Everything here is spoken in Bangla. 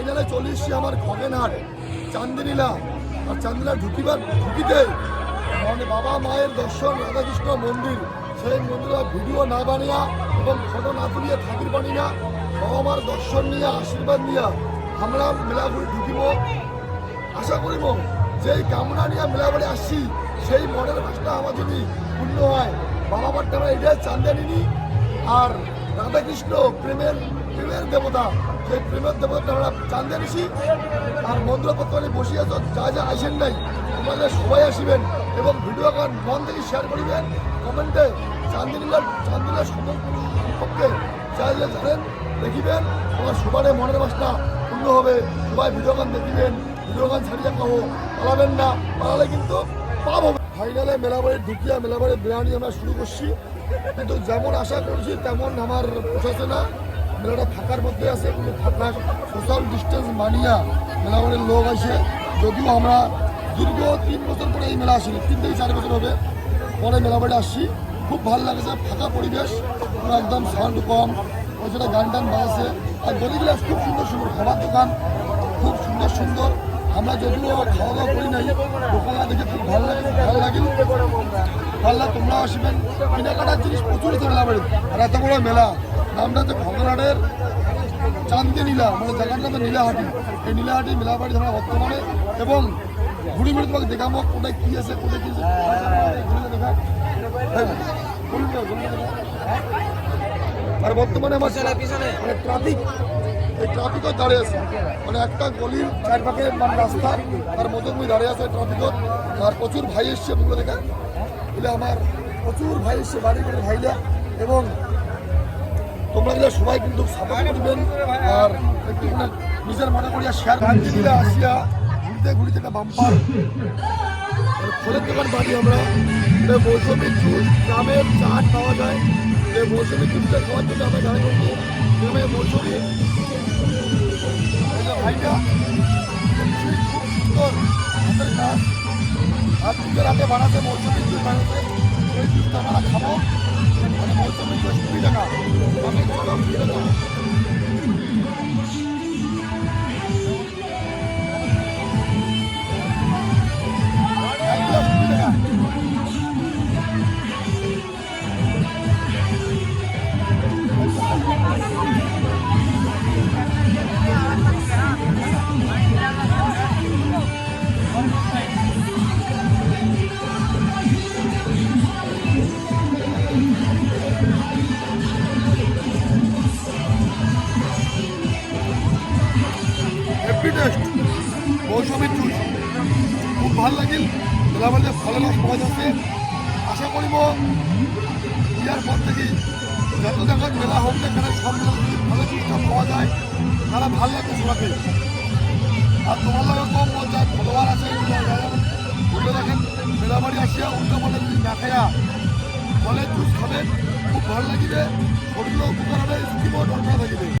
ফাইনালে চলে এসছি আমার খগেনহাট চান্দিনীলা। আর চান্দিনা ঢুকিবার, ঢুকিতে মানে বাবা মায়ের দর্শন, রাধাকৃষ্ণ মন্দির। সেই মন্দিরে ভিডিও না বানিয়া এবং ফটো না তুলিয়ে থাকির বানি না বাবা মার দর্শন নিয়ে, আশীর্বাদ নিয়ে আমরা মেলাঘুরি ঢুকিব। আশা করিব যেই কামনা নিয়ে মেলাবাড়ি আসছি, সেই মনের ভাষটা আমার যদি পূর্ণ হয়, বাবা মারটা আমরা এটাই চান্দানিনি। আর রাধাকৃষ্ণ প্রেমের প্রেমের দেবতা। সেই প্রেমের দেবতা আমরা চান্দে নিছি আর মন্দির পত্রে বসে আছো, যা যা আসেন নাই, তোমাদের সবাই আসিবেন এবং ভিডিও গান মন থেকে শেয়ার করিবেন। কমেন্টে চান্দিনীলার চান্দিনীলার সম্পর্কে যা যা জানেন দেখিবেন। আমার সবারে মনের বাসনা পূর্ণ হবে। সবাই ভিডিও গান দেখিবেন, ভিডিও গান ছাড়িয়ে পাবো পালাবেন না, পালালে কিন্তু পাবো ফাইনালে মেলাবাড়ি ঢুকিয়া মেলাবাড়ি বিরিয়ানি আমরা শুরু করছি। কিন্তু যেমন আশা করছি, তেমন আমার পোষাচ্ছে না মেলাটা ফাঁকার মধ্যে আছে, কিন্তু ফাঁকা সোশ্যাল ডিস্টেন্স মানিয়া মেলাবাড়ির লোক আসে যদিও আমরা দীর্ঘ তিন বছর পরে এই মেলা আসিনি, তিন থেকে চার বছর হবে। পরে মেলাবাড়ি আসছি। খুব ভালো লাগছে, ফাঁকা পরিবেশ, পুরো একদম সাউন্ড কম। ওই সাথে গান টান বাজাচ্ছে আর গলিগুলো খুব সুন্দর সুন্দর খাবার দোকান, খুব সুন্দর সুন্দর। আমরা যদিও খাওয়া দাওয়া করি নাই দোকানটা দেখে খুব ভালো লাগে ভালো লাগে পাল্লা তোমরা আসবেন। কেনাকাটার জিনিস প্রচুর মেলা বাড়ি আর এত বড় মেলা। নামটা হচ্ছে ভগনাডের চান্দে নীলা মানে জায়গার নামে নীলাহাটি। এই নীলাহাটি মেলাবাড়ি আমরা বর্তমানে, এবং ঘুরি ঘুরি তোমাকে দেখাবো কোথায় কি আছে, কোথায় কি আছে। দেখা। আর বর্তমানে আমার মানে ট্রাফিক এই ট্রাফিকও দাঁড়িয়ে আছে। মানে একটা গলির চারপাশে মানে রাস্তা তার মধ্যে তুমি দাঁড়িয়ে আছে ট্রাফিকত আর প্রচুর ভাই এসছে বুঝলো দেখা। বলে আমার প্রচুর ভাই এসছে বাড়ি করে ভাইরা। এবং তোমরা গেলে সবাই কিন্তু সাপোর্ট করবেন। আর একটু নিজের মনে করিয়া শেয়ার গান্ধী দিলে আসিয়া ঘুরতে ঘুরতে একটা বাম্পার ফলের দোকান বাড়ি আমরা। মৌসুমি জুস গ্রামের চাট পাওয়া যায়। এই মৌসুমি জুসটা খাওয়ার জন্য আমরা গাড়ি করব গ্রামে মৌসুমি। যে ভাইটা, খুব সুন্দর হাতের কাজ। আর দুধের হাতে বানাতে মৌসুমি জুস বানাতে। এই জুসটা আমরা খাব। মানে মৌসুমি জুস কুড়ি টাকা। আমি চলো কুড়ি টাকা মৌসুমি জুস খুব ভালো লাগিল মেলাবাড়িতে ভালো পাওয়া যাচ্ছে। আশা করিব ইয়ার পর থেকে যত জায়গায় মেলা হোক না সব মেলা ভালো জুসটা পাওয়া যায় তারা ভালো লাগে সবাইকে। আর তোমার লাগে কম মজা ফলোয়ার আছে উল্টো দেখেন মেলাবাড়ি আসিয়া উল্টো পাল্টা যদি না খাইয়া ফলের জুস খাবেন খুব ভালো লাগিবে। শরীরও উপকার হবে স্কিমও দরকার থাকিবে